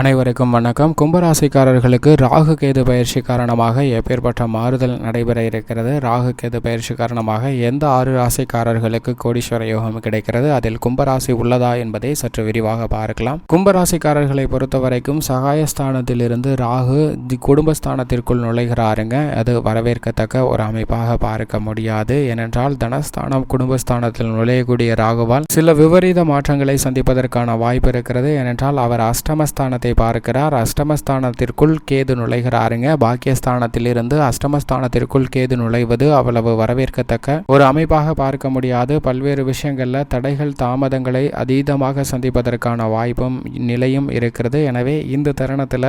அனைவருக்கும் வணக்கம். கும்பராசிக்காரர்களுக்கு ராகு கேது பயிற்சி காரணமாக எப்பேற்பட்ட மாறுதல் நடைபெற இருக்கிறது? ராகு கேது பயிற்சி காரணமாக எந்த ஆறு ராசிக்காரர்களுக்கு கோடீஸ்வர யோகம் கிடைக்கிறது? அதில் கும்பராசி உள்ளதா என்பதை சற்று விரிவாக பார்க்கலாம். கும்பராசிக்காரர்களை பொறுத்தவரைக்கும் சகாயஸ்தானத்திலிருந்து ராகு குடும்பஸ்தானத்திற்குள் நுழைகிறாருங்க. அது வரவேற்கத்தக்க ஒரு அமைப்பாக பார்க்க முடியாது. ஏனென்றால் தனஸ்தானம் குடும்பஸ்தானத்தில் நுழையக்கூடிய ராகுவால் சில விபரீத மாற்றங்களை சந்திப்பதற்கான வாய்ப்பு இருக்கிறது. ஏனென்றால் அவர் அஷ்டமஸ்தானத்தை பார்க்கிறார். அஷ்டமஸ்தானத்திற்குள் கேது நுழைகிறாருங்க. பாக்கியஸ்தானத்திலிருந்து அஷ்டமஸ்தானத்திற்குள் கேது நுழைவது அவ்வளவு வரவேற்கத்தக்க. ஒரு அமைப்பாக பார்க்க முடியாது. பல்வேறு விஷயங்களில் தடைகள் தாமதங்களை அதீதமாக சந்திப்பதற்கான வாய்ப்பும் நிலையும் இருக்கிறது. எனவே இந்த தருணத்தில்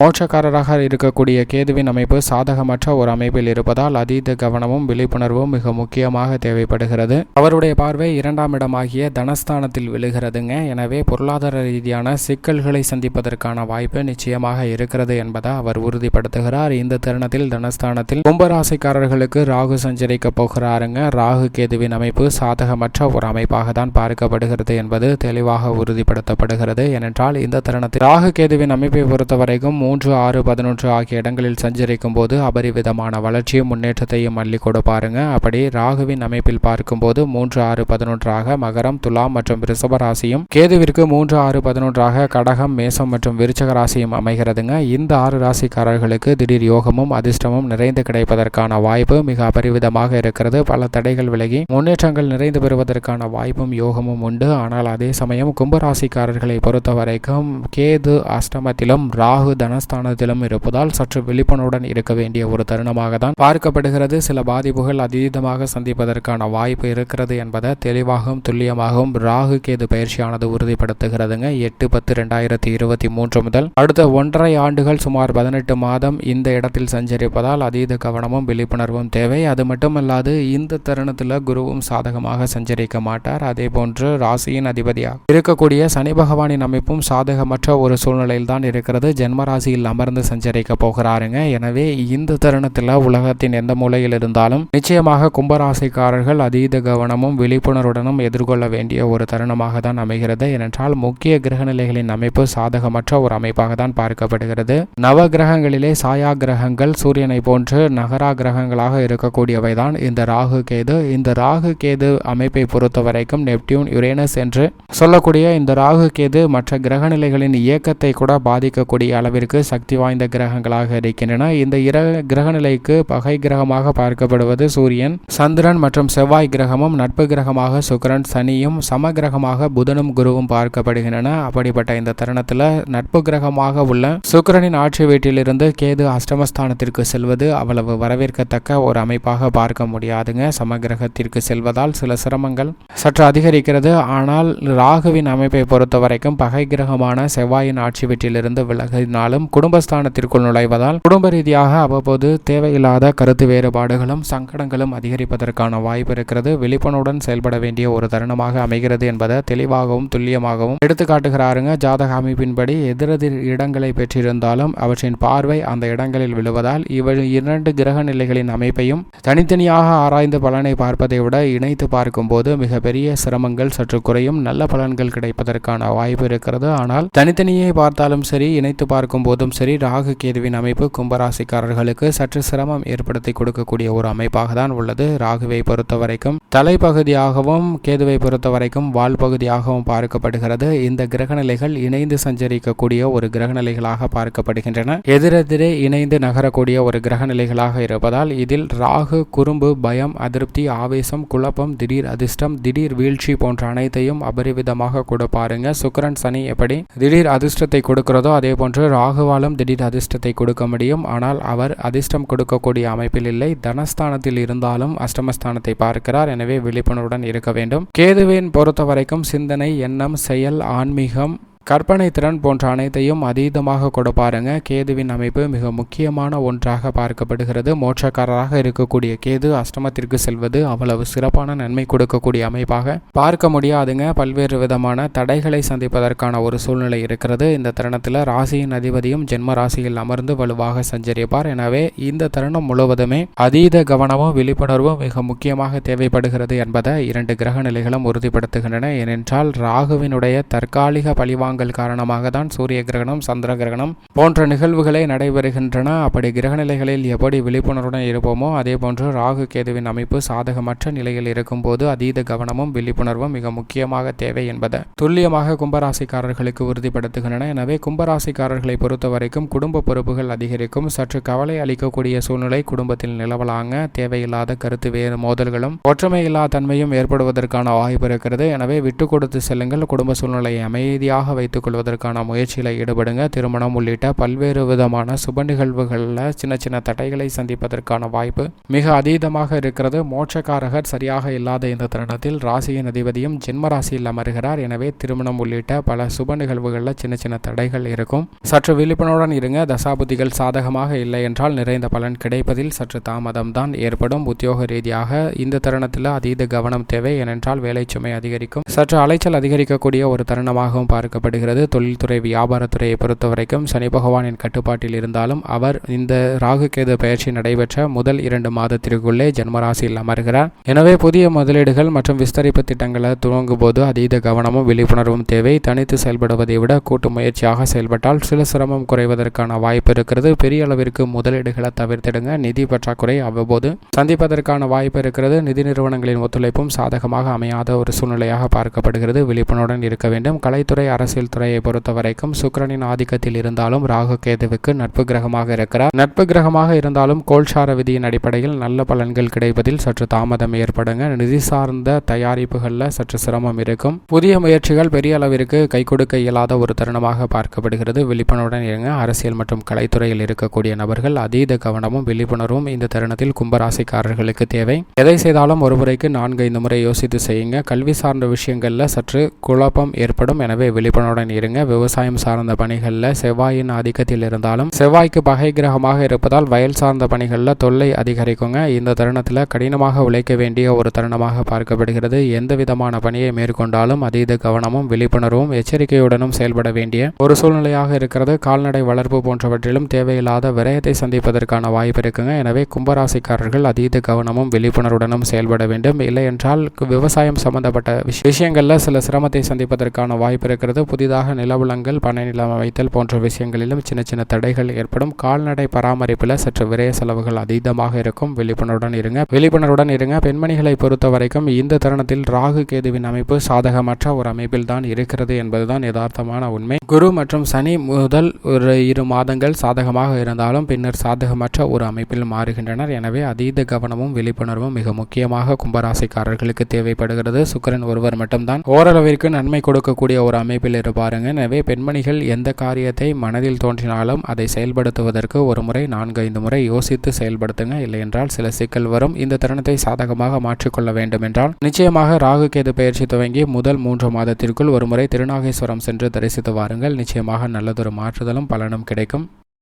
மோட்சக்காரராக இருக்கக்கூடிய கேதுவின் அமைப்பு சாதகமற்ற ஒரு அமைப்பில் இருப்பதால் அதீத கவனமும் விழிப்புணர்வும் மிக முக்கியமாக தேவைப்படுகிறது. அவருடைய பார்வை இரண்டாம் இடமாகிய தனஸ்தானத்தில் விழுகிறதுங்க. எனவே பொருளாதார ரீதியான சிக்கல்களை சந்திப்பதற்கான வாய்ப்பு நிச்சயமாக இருக்கிறது என்பதை அவர் உறுதிப்படுத்துகிறார். இந்த தருணத்தில் தனஸ்தானத்தில் கும்பராசிக்காரர்களுக்கு ராகு சஞ்சரிக்க போகிறாருங்க. ராகு கேதுவின் அமைப்பு சாதகமற்ற ஒரு அமைப்பாக தான் பார்க்கப்படுகிறது என்பது தெளிவாக உறுதிப்படுத்தப்படுகிறது. ஏனென்றால் இந்த தருணத்தில் ராகு கேதுவின் அமைப்பை பொறுத்தவரைக்கும் மூன்று ஆறு பதினொன்று ஆகிய இடங்களில் சஞ்சரிக்கும் போது அபரிவிதமான வளர்ச்சியும் முன்னேற்றத்தையும் அள்ளி கொடுப்பாருங்க அப்படி ராகுவின் அமைப்பில் பார்க்கும்போது மூன்று ஆறு பதினொன்றாக மகரம் துலாம் மற்றும் ரிஷப ராசியும் கேதுவிற்கு மூன்று ஆறு பதினொன்றாக கடகம் மேசம் மற்றும் விருச்சக ராசியும் அமைகிறதுங்க. இந்த ஆறு ராசிக்காரர்களுக்கு திடீர் யோகமும் அதிர்ஷ்டமும் நிறைந்து கிடைப்பதற்கான வாய்ப்பு மிக அபரிவிதமாக இருக்கிறது. பல தடைகள் விலகி முன்னேற்றங்கள் நிறைந்து பெறுவதற்கான வாய்ப்பும் யோகமும் உண்டு. ஆனால் அதே சமயம் கும்பராசிக்காரர்களை பொறுத்த வரைக்கும் கேது அஷ்டமத்திலும் ராகு தனஸ்தானத்திலும் இருப்பதால் சற்று விழிப்புணர்வுடன் இருக்க வேண்டிய ஒரு தருணமாக தான் பார்க்கப்படுகிறது. சில பாதிப்புகள் அதீதமாக சந்திப்பதற்கான வாய்ப்பு இருக்கிறது என்பதை தெளிவாகவும் துல்லியமாகவும் ராகு கேது பயிற்சியானது உறுதிப்படுத்துகிறதுங்க. எட்டு பத்து ரெண்டாயிரத்தி இருபத்தி மூன்று முதல் அடுத்த ஒன்றரை ஆண்டுகள் சுமார் பதினெட்டு மாதம் இந்த இடத்தில் சஞ்சரிப்பதால் அதீத கவனமும் விழிப்புணர்வும் தேவை. அது மட்டுமல்லாது இந்த தருணத்தில் குருவும் சாதகமாக சஞ்சரிக்க மாட்டார். அதே போன்று ராசியின் அதிபதியாக இருக்கக்கூடிய சனி பகவானின் அமைப்பும் சாதகமற்ற ஒரு சூழ்நிலையில் தான் இருக்கிறது ஜென்மராசி ராசியில் அமர்ந்து சஞ்சரிக்க போகிறாருங்க. எனவே இந்த தருணத்தில் உலகத்தின் எந்த மூலையில் இருந்தாலும் நிச்சயமாக கும்பராசிக்காரர்கள் அதீத கவனமும் விழிப்புணர்வுடனும் எதிர்கொள்ள வேண்டிய ஒரு தருணமாக தான் அமைகிறது. ஏனென்றால் முக்கிய கிரகநிலைகளின் அமைப்பு சாதகமற்ற ஒரு அமைப்பாக தான் பார்க்கப்படுகிறது. நவ கிரகங்களிலே சாயா கிரகங்கள் சூரியனை போன்று நகரா கிரகங்களாக இருக்கக்கூடியவை தான் இந்த ராகு கேது. இந்த ராகு கேது அமைப்பை பொறுத்த வரைக்கும் நெப்டியூன் யுரேனஸ் என்று சொல்லக்கூடிய இந்த ராகு கேது மற்ற கிரகநிலைகளின் இயக்கத்தை கூட பாதிக்கக்கூடிய அளவிற்கு சக்தி வாய்ந்த கிரகங்களாக இருக்கின்றன. இந்த இர கிரகநிலைக்கு பகை கிரகமாக பார்க்கப்படுவது சூரியன் சந்திரன் மற்றும் செவ்வாய் கிரகமும் நட்பு கிரகமாக சுக்கிரன் சனியும் சம கிரகமாக புதனும் குருவும் பார்க்கப்படுகின்றன. அப்படிப்பட்ட இந்த தருணத்தில் நட்பு கிரகமாக உள்ள சுக்கிரனின் ஆட்சி வீட்டிலிருந்து கேது அஷ்டமஸ்தானத்திற்கு செல்வது அவ்வளவு வரவேற்கத்தக்க ஒரு அமைப்பாக பார்க்க முடியாதுங்க. சமகிரகத்திற்கு செல்வதால் சில சிரமங்கள் சற்று அதிகரிக்கிறது. ஆனால் ராகுவின் அமைப்பை பொறுத்த வரைக்கும் பகை கிரகமான செவ்வாயின் ஆட்சி வீட்டிலிருந்து விலகினாலும் குடும்பஸ்தானத்திற்குள் நுழைவதால் குடும்ப ரீதியாக அவ்வப்போது தேவையில்லாத கருத்து வேறுபாடுகளும் சங்கடங்களும் அதிகரிப்பதற்கான வாய்ப்பு இருக்கிறது. விழிப்புணர்வுடன் செயல்பட வேண்டிய ஒரு தருணமாக அமைகிறது என்பதை தெளிவாகவும் துல்லியமாகவும் எடுத்துக்காட்டுகிறாருங்க. ஜாதக அமைப்பின்படி எதிரெதிர் இடங்களை பெற்றிருந்தாலும் அவற்றின் பார்வை அந்த இடங்களில் விழுவதால் இவ இரண்டு கிரக நிலைகளின் அமைப்பையும் தனித்தனியாக ஆராய்ந்து பலனை பார்ப்பதை விட இணைத்து பார்க்கும்போது மிகப்பெரிய சிரமங்கள் சற்று குறையும். நல்ல பலன்கள் கிடைப்பதற்கான வாய்ப்பு இருக்கிறது. ஆனால் தனித்தனியே பார்த்தாலும் சரி இணைத்து பார்க்கும்போது போதும் சரி ராகு கேதுவின் அமைப்பு கும்பராசிக்காரர்களுக்கு சற்று சிரமம் ஏற்படுத்தி கொடுக்கக்கூடிய ஒரு அமைப்பாக தான் உள்ளது. ராகுவை பொறுத்த வரைக்கும் தலைப்பகுதியாகவும் கேதுவை பொறுத்த வரைக்கும் வால் பகுதியாகவும் பார்க்கப்படுகிறது. இந்த கிரகநிலைகள் இணைந்து சஞ்சரிக்கக்கூடிய ஒரு கிரகநிலைகளாக பார்க்கப்படுகின்றன. எதிரெதிரே இணைந்து நகரக்கூடிய ஒரு கிரகநிலைகளாக இருப்பதால் இதில் ராகு குறும்பு பயம் அதிருப்தி ஆவேசம் குழப்பம் திடீர் அதிர்ஷ்டம் திடீர் வீழ்ச்சி போன்ற அனைத்தையும் அபரிவிதமாக கொடுப்பாருங்க சுக்கரன் சனி எப்படி திடீர் அதிர்ஷ்டத்தை கொடுக்கிறதோ அதே போன்று ராகு ராகுவாலும் திடீர் அதிர்ஷ்டத்தை கொடுக்க முடியும் ஆனால் அவர் அதிர்ஷ்டம் கொடுக்கக்கூடிய அமைப்பில் இல்லை தனஸ்தானத்தில் இருந்தாலும் அஷ்டமஸ்தானத்தை பார்க்கிறார் எனவே விழிப்புணர்வுடன் இருக்க வேண்டும் கேதுவின் பொறுத்த வரைக்கும் சிந்தனை எண்ணம் செயல் ஆன்மீகம் கற்பனை திறன் போன்ற அனைத்தையும் அதீதமாக கொடுப்பாருங்க. கேதுவின் அமைப்பு மிக முக்கியமான ஒன்றாக பார்க்கப்படுகிறது. மோட்சக்காரராக இருக்கக்கூடிய கேது அஷ்டமத்திற்கு செல்வது அவ்வளவு சிறப்பான நன்மை கொடுக்கக்கூடிய அமைப்பாக பார்க்க முடியாதுங்க. பல்வேறு விதமான தடைகளை சந்திப்பதற்கான ஒரு சூழ்நிலை இருக்கிறது. இந்த தருணத்தில் ராசியின் அதிபதியும் ஜென்ம ராசியில் அமர்ந்து வலுவாக சஞ்சரிப்பார். எனவே இந்த தருணம் முழுவதுமே அதீத கவனமும் விழிப்புணர்வும் மிக முக்கியமாக தேவைப்படுகிறது என்பதை இரண்டு கிரக நிலைகளும் உறுதிப்படுத்துகின்றன. ஏனென்றால் ராகுவினுடைய தற்காலிக பழிவாங்க பரிணாமங்கள் காரணமாக தான் சூரிய கிரகணம் சந்திர கிரகணம் போன்ற நிகழ்வுகளே நடைபெறுகின்றன. அப்படி கிரகநிலைகளில் எப்படி விழிப்புணர்வுடன் இருப்போமோ அதே போன்று ராகு கேதுவின் அமைப்பு சாதகமற்ற நிலையில் இருக்கும்போது அதீத கவனமும் விழிப்புணர்வும் மிக முக்கியமாக தேவை என்பதை துல்லியமாக கும்பராசிக்காரர்களுக்கு உறுதிப்படுத்துகின்றன. எனவே கும்பராசிக்காரர்களை பொறுத்தவரைக்கும் குடும்ப பொறுப்புகள் அதிகரிக்கும். சற்று கவலை அளிக்கக்கூடிய சூழ்நிலை குடும்பத்தில் நிலவலாங்க. தேவையில்லாத கருத்து வேறு மோதல்களும் ஒற்றுமையில்லா தன்மையும் ஏற்படுவதற்கான வாய்ப்பு இருக்கிறது. எனவே விட்டு கொடுத்து செல்லுங்கள். குடும்ப சூழ்நிலையை அமைதியாக வைத்துக் கொள்வதற்கான முயற்சியில் ஈடுபடுங்க. திருமணம் உள்ளிட்ட பல்வேறு விதமான சுப நிகழ்வுகளில் சின்ன சின்ன தடைகளை சந்திப்பதற்கான வாய்ப்பு மிக அதீதமாக இருக்கிறது. மோட்சக்காரகர் சரியாக இல்லாத இந்த தருணத்தில் ராசியின் அதிபதியும் ஜென்ம ராசியில் அமர்கிறார். எனவே திருமணம் உள்ளிட்ட பல சுப நிகழ்வுகளில் சின்ன சின்ன தடைகள் இருக்கும். சற்று விழிப்புணர்வுடன் இருங்க. தசாபுதிகள் சாதகமாக இல்லை என்றால் நிறைந்த பலன் கிடைப்பதில் சற்று தாமதம் தான் ஏற்படும். உத்தியோக ரீதியாக இந்த தருணத்தில் அதீத கவனம் தேவை. ஏனென்றால் வேலை சுமை அதிகரிக்கும். சற்று அலைச்சல் அதிகரிக்கக்கூடிய ஒரு தருணமாகவும் பார்க்கப்படும் காணப்படுகிறது. தொழில்துறை வியாபாரத்துறையை பொறுத்தவரைக்கும் சனி பகவானின் கட்டுப்பாட்டில் இருந்தாலும் அவர் இந்த ராகு கேது பயிற்சி நடைபெற்ற முதல் இரண்டு மாதத்திற்குள்ளே ஜென்மராசியில் அமர்கிறார். எனவே புதிய முதலீடுகள் மற்றும் விஸ்தரிப்பு திட்டங்களை துவங்கும் போது அதீத கவனமும் விழிப்புணர்வும் தேவை. தனித்து செயல்படுவதை விட கூட்டு முயற்சியாக செயல்பட்டால் சில சிரமம் குறைவதற்கான வாய்ப்பு இருக்கிறது. பெரிய அளவிற்கு முதலீடுகளை தவிர்த்திடுங்க. நிதி பற்றாக்குறை அவ்வப்போது சந்திப்பதற்கான வாய்ப்பு இருக்கிறது. நிதி நிறுவனங்களின் ஒத்துழைப்பும் சாதகமாக அமையாத ஒரு சூழ்நிலையாக பார்க்கப்படுகிறது. விழிப்புணர்வுடன் இருக்க வேண்டும். கலைத்துறை அரசியல் துறையை பொறுத்த வரைக்கும் சுக்கிரனின் ஆதிக்கத்தில் இருந்தாலும் ராகு கேதுவுக்கு நட்பு கிரகமாக இருக்கிறார். நட்பு கிரகமாக இருந்தாலும் கோல்சார விதியின் அடிப்படையில் நல்ல பலன்கள் கிடைப்பதில் சற்று தாமதம் ஏற்படுங்க. நிதி சார்ந்த தயாரிப்புகளில் சற்று சிரமம் இருக்கும். புதிய முயற்சிகள் பெரிய அளவிற்கு கை கொடுக்க இயலாத ஒரு தருணமாக பார்க்கப்படுகிறது. விழிப்புணர்வுடன் இருங்க. அரசியல் மற்றும் கலைத்துறையில் இருக்கக்கூடிய நபர்கள் அதீத கவனமும் விழிப்புணர்வும் இந்த தருணத்தில் கும்பராசிக்காரர்களுக்கு தேவை. எதை செய்தாலும் ஒரு முறைக்கு நான்கு ஐந்து முறை யோசித்து செய்யுங்க. கல்வி சார்ந்த விஷயங்களில் சற்று குழப்பம் ஏற்படும். எனவே விழிப்புணர்வு விழிப்புணர்வுடன் இருங்க. விவசாயம் சார்ந்த பணிகளில் செவ்வாயின் ஆதிக்கத்தில் இருந்தாலும் செவ்வாய்க்கு பகை கிரகமாக இருப்பதால் வயல் சார்ந்த பணிகளில் தொல்லை அதிகரிக்குங்க. இந்த தருணத்தில் கடினமாக உழைக்க வேண்டிய ஒரு தருணமாக பார்க்கப்படுகிறது. எந்த விதமான பணியை மேற்கொண்டாலும் அதீத கவனமும் விழிப்புணர்வும் எச்சரிக்கையுடனும் செயல்பட வேண்டிய ஒரு சூழ்நிலையாக இருக்கிறது. கால்நடை வளர்ப்பு போன்றவற்றிலும் தேவையில்லாத விரயத்தை சந்திப்பதற்கான வாய்ப்பு இருக்குங்க. எனவே கும்பராசிக்காரர்கள் அதீத கவனமும் விழிப்புணர்வுடனும் செயல்பட வேண்டும். இல்லை என்றால் விவசாயம் சம்பந்தப்பட்ட விஷ- விஷயங்கள்ல சில சிரமத்தை சந்திப்பதற்கான வாய்ப்பு இருக்கிறது. புதிதாக நிலவுலங்கள் பனை நிலம் அமைத்தல் போன்ற விஷயங்களிலும் சின்ன சின்ன தடைகள் ஏற்படும். கால்நடை பராமரிப்பில் சற்று விரய செலவுகள் அதீதமாக இருக்கும். விழிப்புணர்வுடன் இருங்க. விழிப்புணர்வுடன் இருங்க. பெண்மணிகளை பொறுத்த வரைக்கும் இந்த தருணத்தில் ராகு கேதுவின் அமைப்பு சாதகமற்ற ஒரு அமைப்பில் தான் இருக்கிறது என்பதுதான் யதார்த்தமான உண்மை. குரு மற்றும் சனி முதல் ஒரு இரு மாதங்கள் சாதகமாக இருந்தாலும் பின்னர் சாதகமற்ற ஒரு அமைப்பில் மாறுகின்றனர். எனவே அதீத கவனமும் விழிப்புணர்வும் மிக முக்கியமாக கும்பராசிக்காரர்களுக்கு தேவைப்படுகிறது. சுக்கரன் ஒருவர் மட்டும்தான். ஓரளவிற்கு நன்மை கொடுக்கக்கூடிய ஒரு அமைப்பில் இருப்பாருங்க எனவே பெண்மணிகள் எந்த காரியத்தை மனதில் தோன்றினாலும் அதை செயல்படுத்துவதற்கு ஒரு முறை நான்கு ஐந்து முறை யோசித்து செயல்படுத்துங்க. இல்லை என்றால் சில சிக்கல் வரும். இந்த தருணத்தை சாதகமாக மாற்றிக்கொள்ள வேண்டும் என்றால் நிச்சயமாக ராகு கேது பயிற்சி துவங்கி முதல் மூன்று மாதத்திற்குள் ஒரு முறை திருநாகேஸ்வரம் சென்று தரிசித்து வாருங்கள். நிச்சயமாக நல்லதொரு மாற்றுதலும் பலனும் கிடைக்கும்.